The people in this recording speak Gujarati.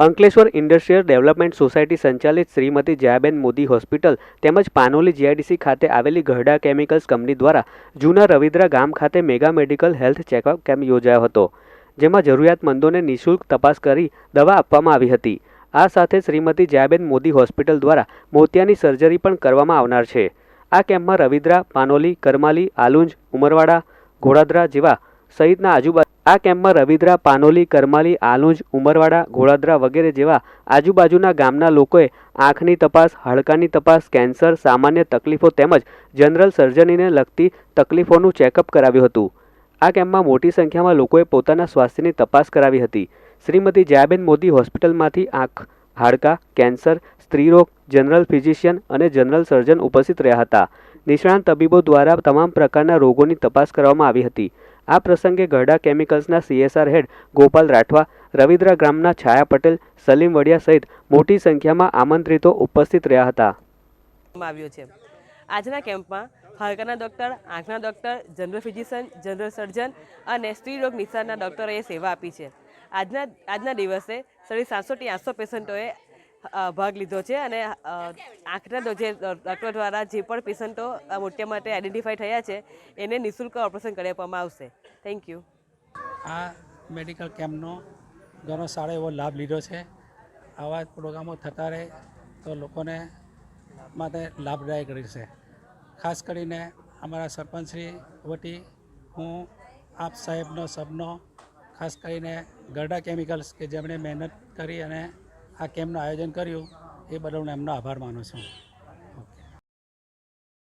અંકલેશ્વર ઇન્ડસ્ટ્રીયલ ડેવલપમેન્ટ સોસાયટી સંચાલિત શ્રીમતી જયાબેન મોદી હોસ્પિટલ તેમજ પાનોલી જીઆઈડીસી ખાતે આવેલી ગઢડા કેમિકલ્સ કંપની દ્વારા જૂના રવિદ્રા ગામ ખાતે mega medical health checkup camp યોજાયો હતો, જેમાં જરૂરિયાતમંદોને નિઃશુલ્ક તપાસ કરી દવા આપવામાં આવી હતી. આ સાથે શ્રીમતી જયાબેન મોદી હોસ્પિટલ દ્વારા મોતિયાની સર્જરી પણ કરવામાં આવનાર છે. આ કેમ્પમાં રવિદ્રા પાનોલી, કરમાલી, આલુંજ, ઉમરવાડા, ઘોડાદરા જેવા સહિતના આજુબાજુ આ કેમ્પમાં રવિદ્રા પાનોલી, કરમાલી, આલુંજ, ઉમરવાડા, ઘોડાદરા વગેરે જેવા આજુબાજુના ગામના લોકોએ આંખની તપાસ, હાડકાની તપાસ, કેન્સર, સામાન્ય તકલીફો તેમજ જનરલ સર્જરીને લગતી તકલીફોનું ચેકઅપ કરાવ્યું હતું. આ કેમ્પમાં મોટી સંખ્યામાં લોકોએ પોતાના સ્વાસ્થ્યની તપાસ કરાવી હતી. શ્રીમતી જયાબેન મોદી હોસ્પિટલમાંથી આંખ, હાડકા, કેન્સર, સ્ત્રીરોગ, જનરલ ફિઝિશિયન અને જનરલ સર્જન ઉપસ્થિત રહ્યા હતા. નિષ્ણાંત તબીબો દ્વારા તમામ પ્રકારના રોગોની તપાસ કરવામાં આવી હતી. આ પ્રસંગે ગરડા કેમિકલ્સના સીએસઆર હેડ ગોપાલ રાઠવા રવિદ્રા ગ્રામના છાયા પટેલ, સલીમ વડિયા સહિત મોટી સંખ્યામાં આમંત્રિતો ઉપસ્થિત રહ્યા હતા. આવ્યો છે. આજના કેમ્પમાં હાડકાના ડૉક્ટર, આંખના doctor, general physician, general surgeon અને સ્ત્રી રોગ નિષ્ણાતના ડૉક્ટરોએ સેવા આપી છે. આજના આજના દિવસે સાડી સાતસોથી આઠસો પેશન્ટોએ ભાગ લીધો છે અને આંખના જે ડૉક્ટર દ્વારા જે પણ પેશન્ટો મોતિયા માટે આઈડેન્ટિફાઈ થયા છે, એને નિઃશુલ્ક ઓપરેશન કરી આપવામાં આવશે. થેન્ક યુ આ મેડિકલ કેમ્પનો ઘણો સારો એવો લાભ લીધો છે. આવા પ્રોગ્રામો થતા રહે તો લોકોને માટે લાભદાયક રહેશે. ખાસ કરીને અમારા સરપંચશ્રી વતી હું આપ સાહેબનો, સબનો, ખાસ કરીને ગરડા કેમિકલ્સ કે જેમણે મહેનત કરી અને આ કેમ્પનું આયોજન કર્યું. એ બદલ હું એમનો આભાર માનું છું.